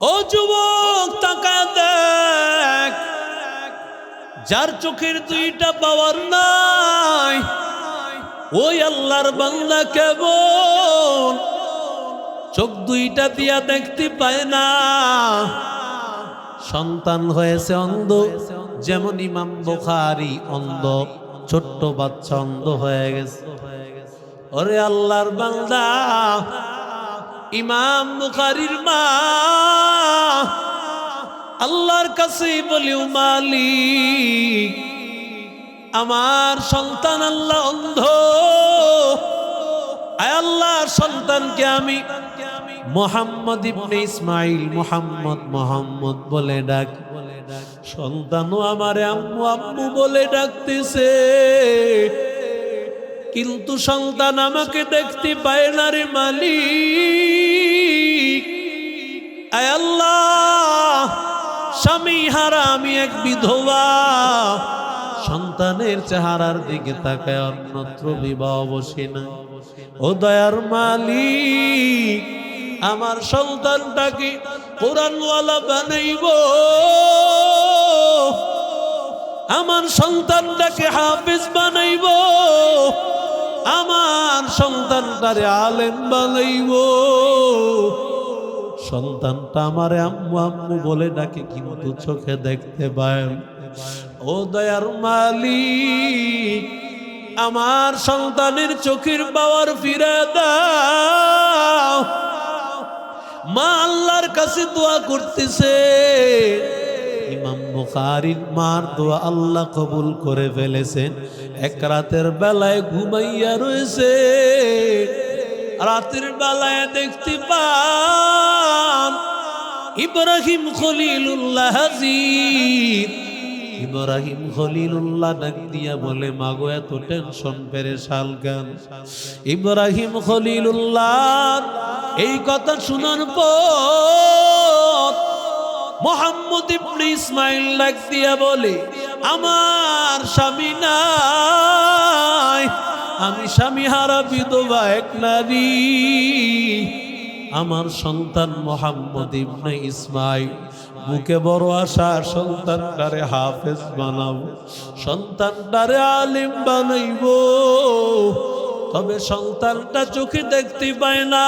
ও যুবক, তাকা দেখ। যার চোখের দুইটা পাওয়ার নাই, ওই আল্লাহর বাংলা কেবল চোখ দুইটা দিয়া দেখতে পায় না। সন্তান হয়েছে অন্ধ, যেমন ইমাম বুখারি অন্ধ, ছোট্ট বাচ্চা অন্ধ হয়ে গেছে। ওরে আল্লাহর বান্দা ইমাম বুখারির মা। আল্লাহর কাছে বলি, "ও মালিক, আমার সন্তান আল্লাহ অন্ধ। আয় আল্লাহর সন্তানকে আমি মোহাম্মদ ইবনে ইসমাইল মোহাম্মদ মোহাম্মদ বলে ডাক। সন্তানও আমারে আম্মু আম্মু বলে ডাকতেছে। কিন্তু সন্তান আমাকে দেখতে পায় না রে মালিক। আল্লাহ, স্বামী হারা, আমি এক বিধবা। সন্তানের চেহারার দিকে তাকায় অন্যত্র বিবাহ বসে না। ও দয়ার মালিক, আমার সন্তানটাকে কোরআনওয়ালা বানাইব। আমার সন্তানটাকে হাফিজ বানাইব। আমার সন্তানটারে আলেম বানাইব সন্তানটা আমার আম্মু আম্মু বলে ডাকে, কিন্তু চোখে দেখতে পায়। ও দয়ার মালিক, আমার সন্তানের চোখের পাওয়ার ফিরে দাও মা আল্লাহর কাছে দোয়া করতেছে বুখারীর মার দোয়া আল্লাহ কবুল করে ফেলেছেন। এক রাতের বেলায় ঘুমাইয়া রয়েছে। রাতের বেলায় দেখতে পান ইব্রাহিম খলিলুল্লাহ হাজির। ইব্রাহিম খলিলুল্লাহ ডাক দিয়া বলে, মাগো, এত টেনশন পেরেশাল কেন? ইব্রাহিম খলিলুল্লাহ এই কথা শোনার পর মোহাম্মদ ইবনে ইসমাইল ডাক দিয়া বলে, আমার স্বামী নাই, আমি স্বামী হারা বিধবা এক নারী। আমার সন্তান মোহাম্মদ ইবনে ইসমাইল। বুকে বড় আশা সন্তান সন্তানটারে হাফেজ বানাবো, সন্তানটারে আলিম বানাইব। তবে সন্তানটা চোখে দেখতে পায় না।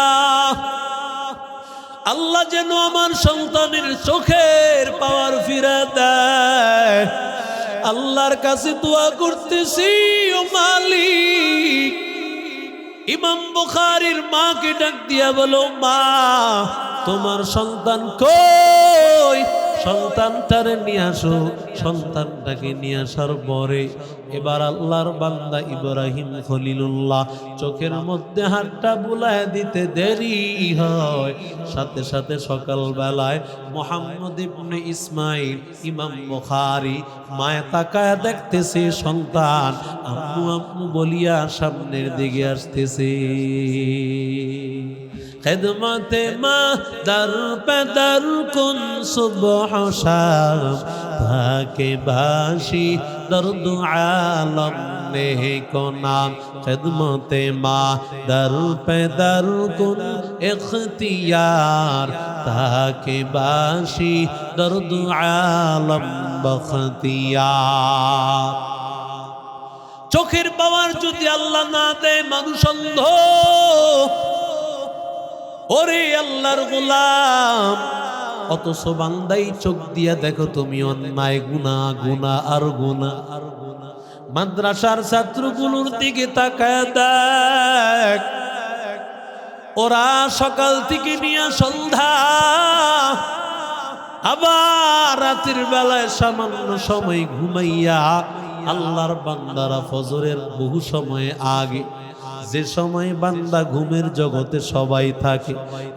আল্লাহ যেন আমার সন্তানের চোখের পাওয়ার ফিরা দেয়। আল্লাহর কাছে দোয়া করতেছি, ও মালিক। ইমাম বুখারির মাকে ডাক দিয়া বলো, মা, তোমার সন্তান কই? সন্তানটারে নিয়ে আসো, সন্তানটাকে নিয়ে আসার পরে এবার আল্লাহর বান্দা ইব্রাহিম খলিলুল্লাহ চোখের মধ্যে হাতটা বুলায় দিতে দেরি হয়। সাথে সাথে সকাল বেলায় মোহাম্মদ ইবনে ইসমাইল, ইমাম বুখারী মায়া তাকায় দেখতেছে সন্তান, আম্মু আম্মু বলিয়া সামনের দিকে আসতেছে। খেদমতে মা দর পে দর কুন শাম তাকে বাসি দর্দ আলম নে কো নাম খেদমতে মা দর পে দর কুন ইখতিয়ার তাকে বাসি দর্দ আলম বখতিয়ার চোখের পাওয়ার যদি আল্লাহ না দেয় মানুষ অন্ধ ওরে আল্লাহর গোলাম। অথচ বান্দাই চোখ দিয়া দেখো তুমি অন্যায় গুনা গুনা আর গুনা আর গুনা মাদ্রাসার ছাত্রগুলোর দিকে তাকায় দেখ। ওরা সকাল থেকে নিয়ে সন্ধ্যা, আবার রাতের বেলায় সামান্য সময় ঘুমাইয়া আল্লাহর বান্দারা ফজরের বহু সময় আগে যে সময় বান্দা ঘুমের জগতে সবাই থাকে,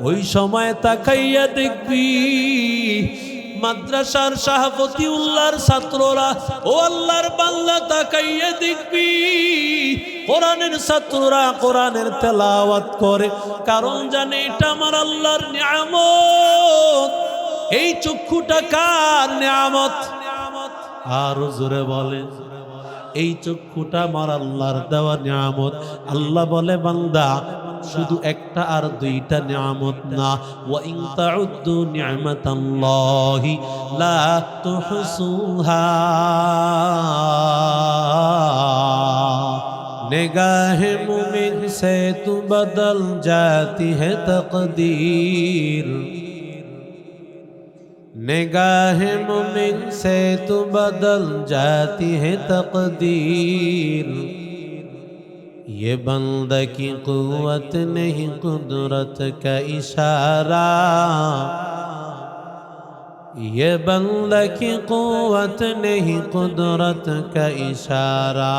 ওই সময় তাকাইয়া দেখবি মাদ্রাসার সাহাপতি উল্লাহর ছাত্ররা, ও আল্লাহর বাংলা তাকাইয়া দেখবি কোরআনের ছাত্ররা কোরআনের তেলাওয়াত করে, কারণ জানে এটা আমার আল্লাহর নিয়ামত। এই চক্ষুটা কার নিয়ামত? আর জোরে বলে এই চক্ষুটা আমার আল্লাহর দেওয়া নিয়ামত। আল্লাহ বলে, বান্দা, শুধু একটা আর দুইটা নিয়ামত না। ওয়া ইন তাউদ্দু নিয়ামাতাল্লাহি লা তুহসুহা। نگاہ মুমিন, সে তু বদল جاتی হে تقدیر نگاہ مومن سے تو بدل جاتی ہے تقدیر یہ بند کی قوت نہیں قدرت کا اشارہ یہ بند کی قوت نہیں قدرت کا اشارہ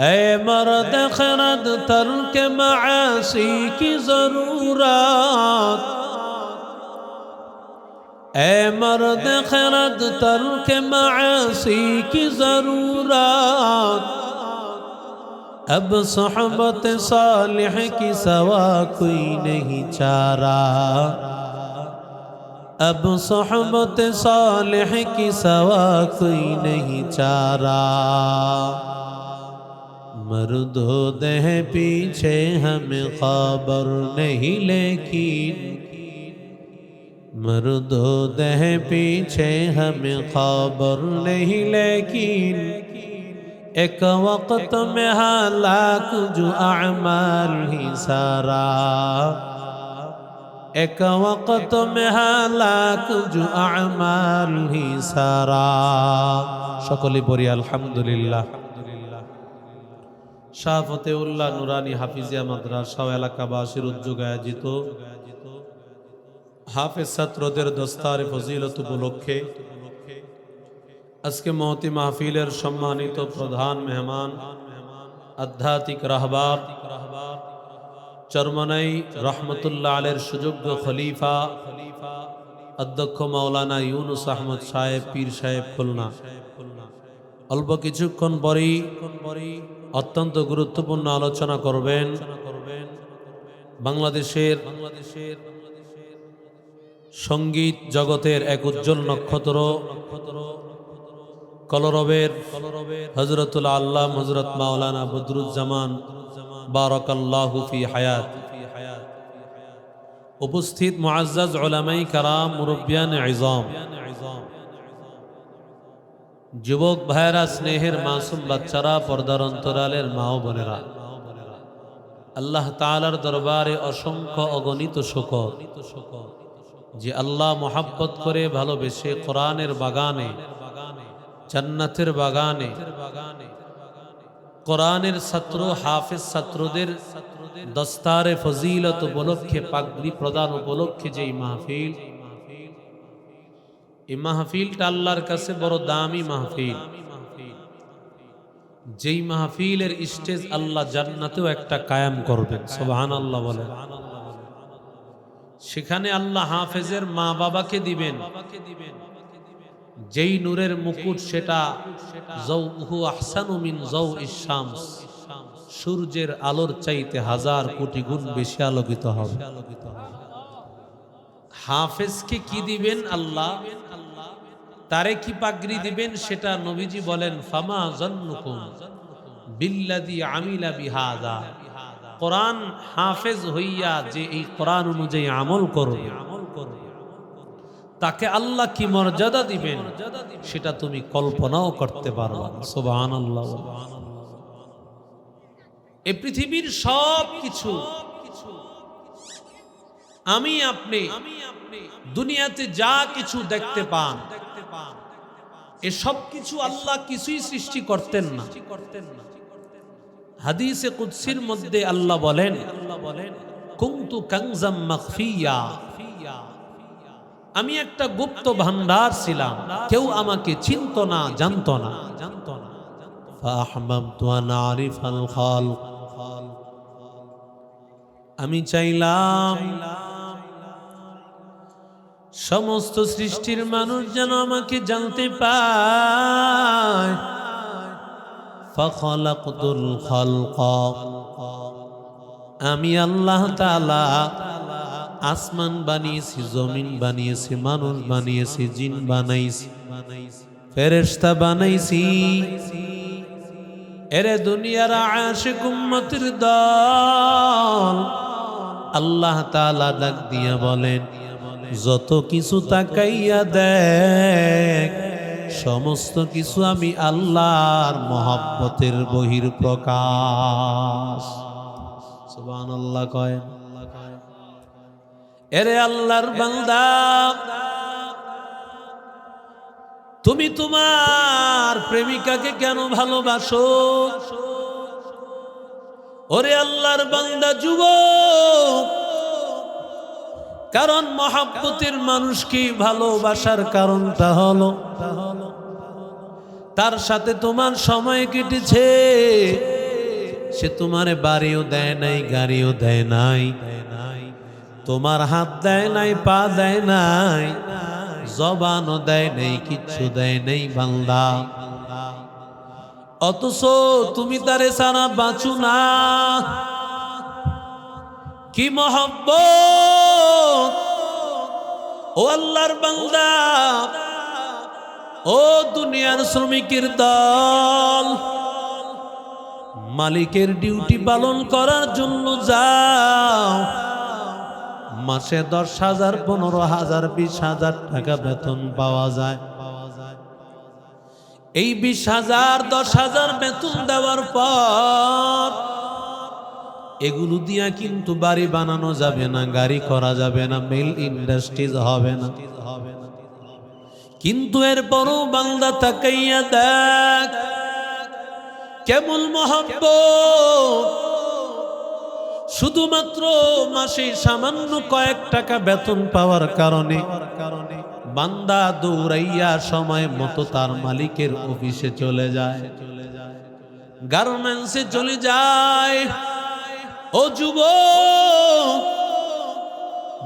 اے مرد خرد ترک معاصی کی ضرورات اے مرد خرد تر کے معاصی کی ضرورات اب صحبت صالح کی سوا کوئی نہیں چارا اب صحبت صالح کی سوا کوئی نہیں چارا مرد ہوتے ہیں پیچھے ہمیں خبر نہیں لیکن मर्द दह पीछे हमें खबर नहीं लेकिन एक वक्त में हालाक जो अमाल ही सारा एक वक्त में हालाक जो अमाल ही सारा সকলে পড়ি আলহামদুলিল্লাহ শাহ ফতেউল্লাহ নুরানি হাফিজিয়া মাদ্রাসা ও এলাকাবাসীর উদ্যোগে আয়োজিত হাফেজ ছাত্রদের দস্তারে ফজিলত উপলক্ষে আজকে মহতি মাহফিলের সম্মানিত প্রধান মেহমান, আধ্যাত্মিক রাহবার, চরমনাই রহমতুল্লাহ আলের সুযোগ্য খলিফা, অধ্যক্ষ মাওলানা ইউনুস আহমদ সাহেব, পীর সাহেব খুলনা। অল্প কিছুক্ষণ পরেই অত্যন্ত গুরুত্বপূর্ণ আলোচনা করবেন বাংলাদেশের বাংলাদেশের সংগীত জগতের এক উজ্জ্বল নক্ষত্র, কলরবের হজরতুল আল্লাহ হজরত মাওলানা বদরুজ্জামান বারকাল্লাহুফি হায়াত। উপস্থিত উলামাই কারাম যুবক ভাইরা স্নেহের মাসুম বাচ্চারা, পর্দার অন্তরালের মা ও বোনেরা, আল্লাহ তালার দরবারে অসংখ্য অগণিত শকর যে আল্লাহ মোহাব্বত করে ভালোবেসে কোরআনের বাগানে, জান্নাতের বাগানে, কোরআনের ছাত্র, হাফেজ ছাত্রদের দস্তারে ফজিলত উপলক্ষে, পাগড়ি প্রদান উপলক্ষে যেই মাহফিল এই মাহফিলটা আল্লাহর কাছে বড় দামি মাহফিল। যেই মাহফিলের স্টেজ আল্লাহ জান্নাতেও একটা কায়াম করবেন সোবাহান আল্লাহ বলেন। সেখানে আল্লাহ হাফেজের মা বাবাকে দিবেন। যেই নূরের মুকুট সেটা জৌ সূর্যের আলোর চাইতে হাজার কোটি গুণ বেশি আলোকিত হবে। হাফেজকে কি দিবেন আল্লাহ? তারে কি পাগড়ি দিবেন সেটা নবীজি বলেন, ফামা জন্নুকুম বিল্লাদি আমিলা বিহাদা। কোরআন হাফেজ হইয়া যে এই কোরআন অনুযায়ী আমল করবে আমল করবে তাকে আল্লাহ কি মর্যাদা দিবেন, সেটা তুমি কল্পনাও করতে পারো সোবাহান আল্লাহ এ পৃথিবীর সব কিছু আমি আপনি, দুনিয়াতে যা কিছু দেখতে পান, এ সব কিছু আল্লাহ কিছুই সৃষ্টি করতেন না। হাদিসে কুৎসির মধ্যে আল্লাহ বলেন, কুন্তু কাংজাম মাখফিয়া। আমি একটা গুপ্ত ভান্ডার ছিলাম, কেউ আমাকে চিনত না, জানত না। জানত না আমি চাইলাম, সমস্ত সৃষ্টির মানুষ যেন আমাকে জানতে পায়। ফখলকুল খলক। আমি আল্লাহ তালা আসমান বানিয়েছি, জমিন বানিয়েছি, মানুষ বানিয়েছি, জিন বানাইছি ফেরেস্তা বানাইছি। এরে দুনিয়ার আশিক উম্মতির দল। আল্লাহ তালা ডাক দিয়া বলেন, যত কিছু তাকাইয়া দেখ সমস্ত কিছু আমি আল্লাহর মহাব্বতের বহির প্রকাশ সুবহানাল্লাহ কয়। এরে আল্লাহর বান্দা, তুমি তোমার প্রেমিকাকে কেন ভালোবাসো? ওরে আল্লাহর বান্দা যুব কারণ মহাব্বতের মানুষকে ভালোবাসার কারণটা হলো, তার সাথে তোমার সময় কেটেছে, সে তোমারে বাড়িও দেয় নাই, গাড়িও দেয় নাই, তোমার হাত দেয় নাই, পা দেয় নাই, জবানও দেয় নেই, কিচ্ছু দেয় নেই বান্দা। অথচ তুমি তারে সারা বাঁচু না। কি মহব্ব ও আল্লাহর বান্দা। ও দুনিয়ার শ্রমিকের দল। মালিকের ডিউটি পালন করার জন্য যাও। মাসে দশ হাজার, পনেরো হাজার, বিশ হাজার টাকা বেতন পাওয়া যায়। এই বিশ হাজার, দশ হাজার বেতন দেওয়ার পর এগুলো দিয়া কিন্তু বাড়ি বানানো যাবে না, গাড়ি করা যাবে না মিল ইন্ডাস্ট্রিজ হবে না। কিন্তু এরপরও বাংলা তাকাইয়া দেখ, কেমন মহাব্বত। শুধুমাত্র মাসে সামান্য কয়েক টাকা বেতন পাওয়ার কারণে বান্দা দৌড়াইয়া সময় মতো তার মালিকের অফিসে চলে যায়। গার্মেন্টসে চলে যায়। ও যুব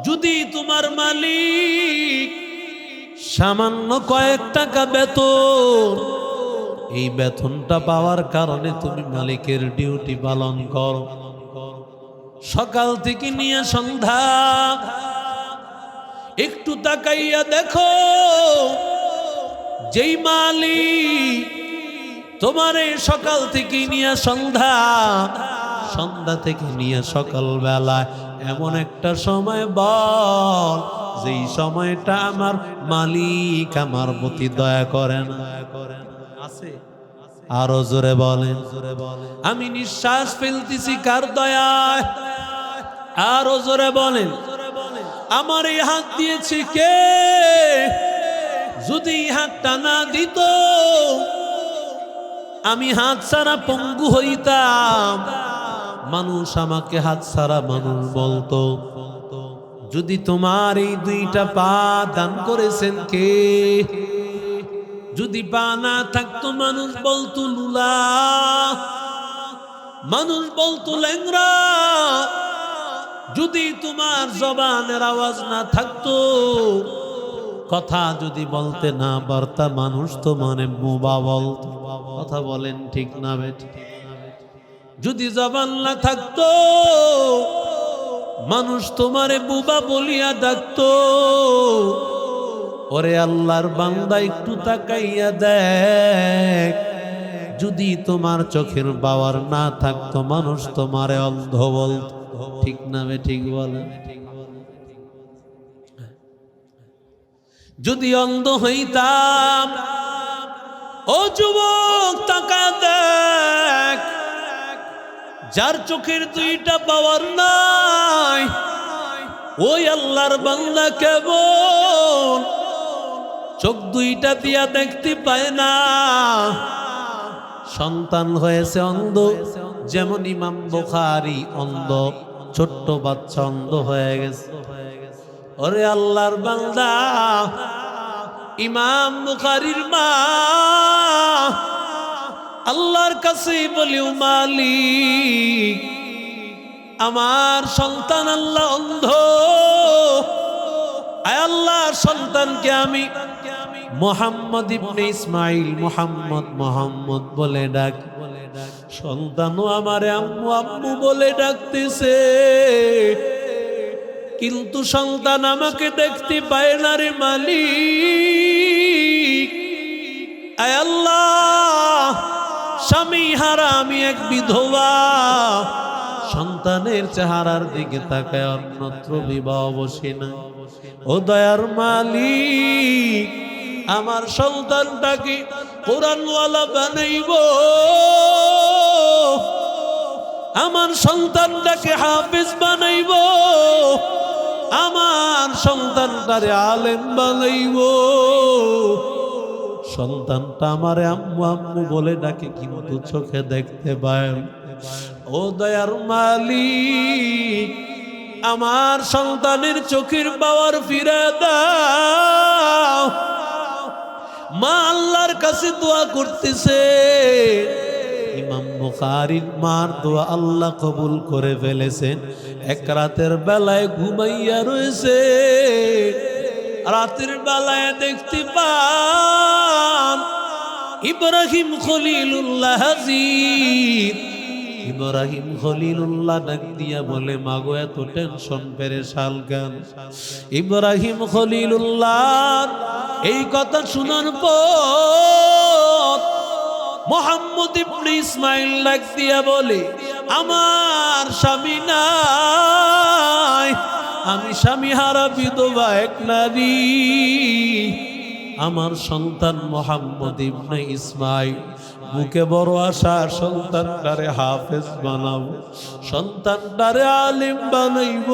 যদি তোমার মালিক সামান্য কয়েক টাকা বেতন এই বেতনটা পাওয়ার কারণে তুমি মালিকের ডিউটি পালন করো। সকাল থেকে নিয়ে সন্ধ্যা, একটু তাকাইয়া দেখো, যেই মালিক তোমার সকাল থেকে নিয়ে সন্ধ্যা সন্ধ্যা থেকে নিয়ে সকাল বেলায় এমন একটা সময় বল, যেই সময়টা আমার মালিক আমার প্রতি দয়া করেন। আরও জোরে বলেন। আমি নিঃশ্বাস ফেলতেছি কার দয়ায়? আরও জোরে বলেন। আমার এই হাত দিয়েছি কে? যদি হাতটা না দিত, আমি হাত ছাড়া পঙ্গু হইতাম। মানুষ আমাকে হাত ছাড়া মানুষ বলতো। যদি তোমার এই দুইটা পা দান করেছেন কে? যদি পা না থাকতো মানুষ বলতো লুলা। মানুষ বলতো ল্যাংরা যদি তোমার জবানের আওয়াজ না থাকতো, কথা যদি বলতে না পারতা মানুষ তো মানে বোবা বলতো কথা বলেন ঠিক না বেটি যদি জবান না থাকতো, মানুষ তোমারে বুবা বলিয়া ডাকতো। ওরে আল্লাহর বান্দা একটু তাকাইয়া দেখ, যদি তোমার চোখের বাবার না থাকতো, মানুষ তোমারে অন্ধ বলতো। ঠিক নামে ঠিক বলে? যদি অন্ধ হইতাম, ও যুবক, তাকা দেখ। যার চোখের দুইটা পাওয়ার নাই, ওই আল্লাহর বাংলা কেবল চোখ দুইটা দিয়া দেখতে পায় না। সন্তান হয়েছে অন্ধ, যেমন ইমাম বুখারি অন্ধ, ছোট্ট বাচ্চা অন্ধ হয়ে গেছে। ওরে আল্লাহর বান্দা, ইমাম বুখারির মা আল্লাহর কাছে বলি, "ও মালিক, আমার সন্তান আল্লাহ অন্ধ। আল্লাহর সন্তানকে আমি মোহাম্মদ ইবনে ইসমাইল, মোহাম্মদ মোহাম্মদ বলে ডাক। সন্তানও আমারে আম্মু আম্মু বলে ডাকতেছে। কিন্তু সন্তান আমাকে দেখতে পায় না রে মালিক। আয় আল্লাহ স্বামী হারা, আমি এক বিধবা। সন্তানের চেহারার দিকে তাকায়, অন্যত্র বিবাহ বসে না। ও দয়ার মালিক, আমার সন্তানটাকে কোরআনওয়ালা বানাইব। আমার সন্তানটাকে হাফিজ বানাইব। আমার সন্তানটারে আলেম বানাইব। সন্তানটা আমার আম্মু আম্মু বলে ডাকে, কিন্তু চোখে দেখতে পায় ও দয়ার মালিক, আমার সন্তানের চোখের পাওয়ার ফিরে দাও। মা আল্লাহর কাছে দোয়া করতেছে। ইমাম বুখারীর মার দোয়া আল্লাহ কবুল করে ফেলেছেন। এক রাতের বেলায় ঘুমাইয়া রয়েছে। রাতের বেলায় দেখতে পান ইব্রাহিম খলিলুল্লাহ হাজির। ইব্রাহিম খলিলুল্লাহ ডাক দিয়া বলে, মাগো, এত টেনশন পেরেশাল কেন? ইব্রাহিম খলিলুল্লাহ এই কথা শোনার পর মোহাম্মদ ইবনে ইসমাইল ডাক দিয়া বলে, আমার স্বামী নাই। আমি স্বামী হারা বিধবা এক নারী। আমার সন্তান মোহাম্মদ ইবনে ইসমাইল। বুকে বড় আশা সন্তানটারে হাফেজ বানাবো সন্তানটারে আলিম বানাইব।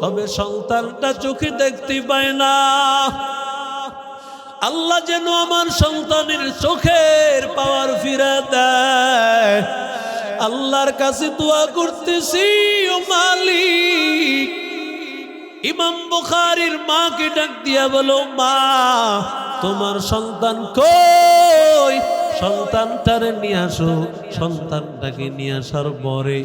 তবে সন্তানটা চোখে দেখতে পায় না। আল্লাহ যেন আমার সন্তানের চোখের পাওয়ার ফিরে আল্লাহর কাছে দোয়া করতেছি, ও মালিক। ইমাম বুখারির মাকে ডাক দিয়া বলো, মা, তোমার সন্তান কই? সন্তানটারে নিয়ে আসো, সন্তানটাকে নিয়ে আসার পরে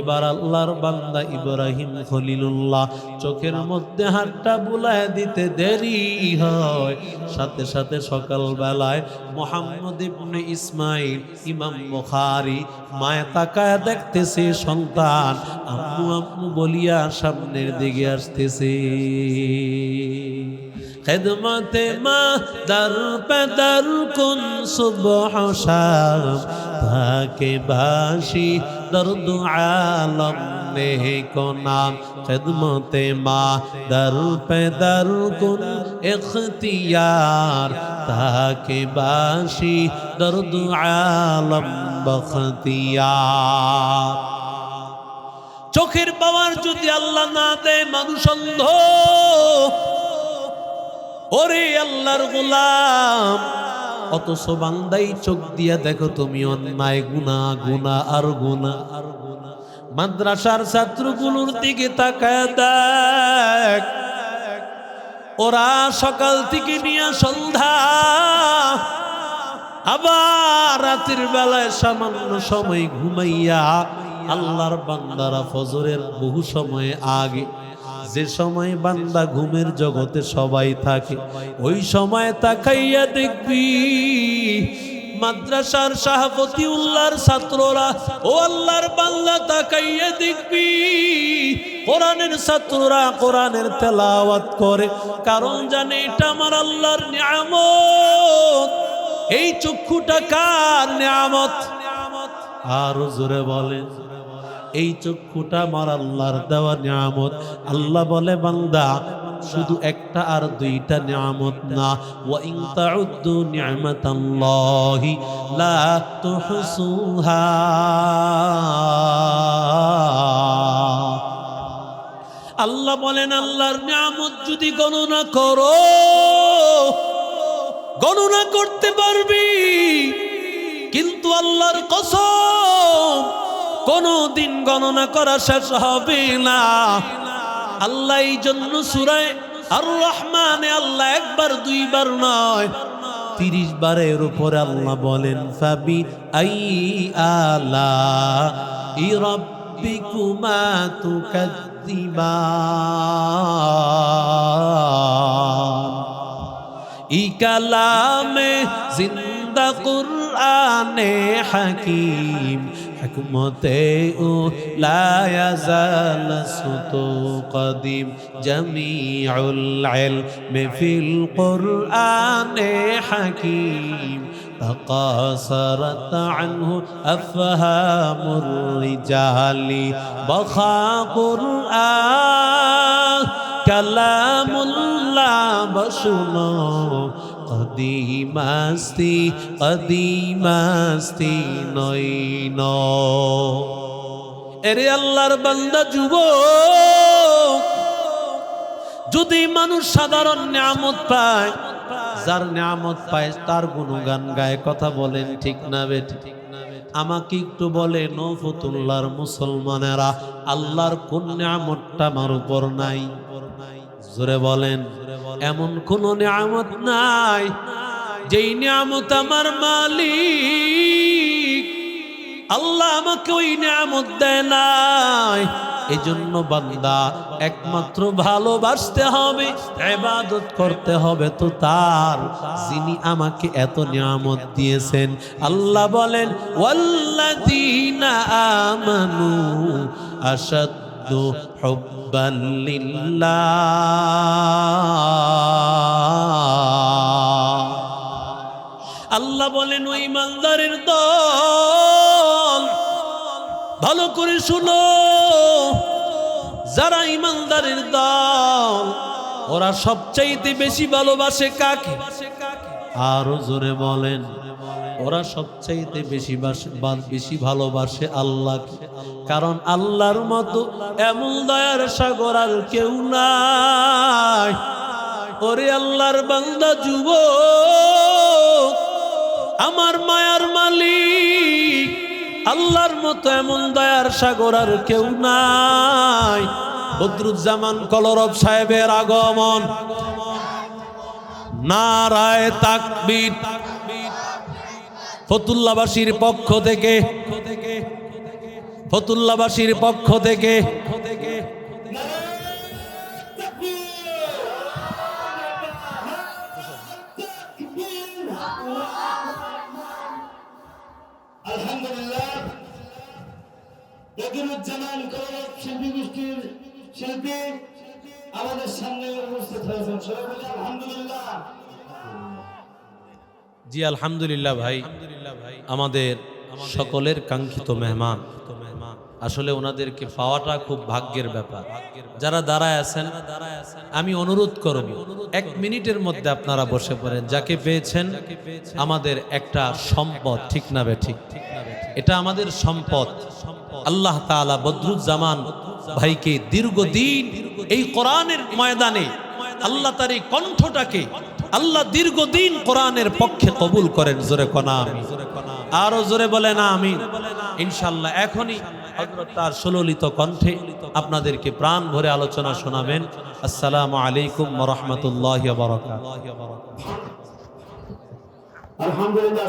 এবার আল্লাহর বান্দা ইব্রাহিম খলিলুল্লাহ চোখের মধ্যে হাতটা বুলায় দিতে দেরি হয়। সাথে সাথে সকাল বেলায় মোহাম্মদ ইবনে ইসমাইল, ইমাম বুখারী মায়া তাকায় দেখতেছে সন্তান, আম্মু আম্মু বলিয়া সামনের দিকে আসতেছে। খেদমতে মা দর পেদর কুন সুবহ শাম, তাকে ভাসি দর্দ আলম নেহে কো নাম খেদমতে মা দর পেদর কুন এখতিয়ার, তাকে باشی درد আলম বখতিয়ার। চোখের পাওয়ার যদি আল্লাহ না দেয় মানুষ অন্ধ ওরে আল্লাহর গোলাম। অথচ বান্দাই চোখ দিয়া দেখো তুমি অন্যায় গুনা গুনা আর গুনা আর গুনা মাদ্রাসার ছাত্রগুলোর দিকে তাকায় দেখ। ওরা সকাল থেকে নিয়ে সন্ধ্যা। আবার রাতের বেলায় সামান্য সময় ঘুমাইয়া আল্লাহর বান্দারা ফজরের বহু সময় আগে যে সময় বান্দা ঘুমের জগতে সবাই থাকে, ওই সময় তাকাইয়া দেখবি মাদ্রাসার সাহাপতি উল্লাহর ছাত্ররা, ও আল্লাহর বাংলা তাকাইয়া দেখবি কোরআনের ছাত্ররা কোরআনের তেলাওয়াত করে, কারণ জানে এটা আমার আল্লাহর নিয়ামত। এই চক্ষুটা কার নিয়ামত? আর জোরে বলে এই চক্ষুটা আমার আল্লাহর দেওয়া নিয়ামত। আল্লাহ বলে, বান্দা, শুধু একটা আর দুইটা নিয়ামত না। ওয়া ইন তাউদ্দু নি'মাতাল্লাহি লা তুহসুহা। আল্লাহ বলেন, আল্লাহর নিয়ামত যদি গণনা করো, গণনা করতে পারবি। কিন্তু আল্লাহর কসম কোনো দিন গণনা করা শেষ হবে না। আল্লাহ এই জন্য সুরায় আর রহমানে আল্লাহ একবার, দুইবার নয়, তিরিশ বারের উপরে আল্লাহ বলেন ফাবি আই আলা ই রব্বিকুমা তুকাদ্দিবান ই কালামে জিন্দা কুরআনে হাকিম। حکمتے او لا يزال ستو قدیم جمیع العلم فی القرآن حکیم تقاصرت عنه أفهام الرجال بخا قرآن كلام الله بشنو قديم استي قديم استي নইন এরে আল্লাহর বান্দা যুবক যদি মানুষ সাধারণ নিয়ামত পায় যার নিয়ামত পায় তার গুণগান গায় কথা বলেন ঠিক না বেঠ আমাকে একটু বলে নফতুল্লাহর মুসলমানেরা আল্লাহর কোন নিয়ামতটা আমার উপর নাই জোরে বলেন এমন কোন নিয়ামত নাই, যেই নিয়ামত আমার মালিক। আল্লাহ আমাকে ওই নিয়ামত দেয় নাই। এই জন্য বান্দা একমাত্র ভালোবাসতে হবে, ইবাদত করতে হবে তো তার। যিনি আমাকে এত নিয়ামত দিয়েছেন, আল্লাহ বলেন, ওয়াল্লাযীনা আমানু আশাদ্দু হুব্বান লিল্লাহ আল্লাহ বলেন, ওই ইমানদারের দল, ভালো করে শুনো। যারা ইমানদারের দল, ওরা সবচাইতে বেশি ভালোবাসে কাকে? আরও জোরে বলেন, ওরা সবচাইতে বেশি বেশি ভালোবাসে আল্লাহকে কারণ আল্লাহর মতো এমন দয়ার সাগর আর কেউ নাই। ওরে আল্লাহর বান্দা, যুবক, আমার মায়ার মালিক, আল্লাহর মতো এমন দয়ার সাগর আর কেউ নাই। বদরুজ্জামান কলরব সাহেবের আগমন নারায় তাকবীর। ফতুল্লাবাসীর পক্ষ থেকে ফতুল্লাবাসীর পক্ষ থেকে। আলহামদুলিল্লাহ। শিল্পী গোষ্ঠীর শিল্পী আমাদের সামনে উপস্থিত হয়েছেন। সবাই আলহামদুলিল্লাহ। জি আলহামদুলিল্লাহ ভাই। আমাদের সকলের কাঙ্ক্ষিত মেহমান। আসলে ওনাদেরকে পাওয়াটা খুব ভাগ্যের ব্যাপার। যারা দাঁড়ায় আছেন আমি অনুরোধ করব এক মিনিটের মধ্যে আপনারা বসে পড়েন। যাকে পেয়েছেন আমাদের একটা সম্পদ ঠিক না ঠিক? এটা আমাদের সম্পদ। আল্লাহ তাআলা বদরুজ্জামান ভাইকে দীর্ঘদিন এই কোরআনের ময়দানে আল্লাহ তার এই কণ্ঠটাকে আল্লাহ দীর্ঘদিন কোরআনের পক্ষে কবুল করেন, জোরে কনা আরও জোরে বলে না আমি ইনশাল্লাহ এখনই তার সুললিত কণ্ঠে আপনাদেরকে প্রাণ ভরে আলোচনা শোনাবেন। আসসালামু আলাইকুম রাহমাতুল্লাহি আলহামদুলিল্লাহ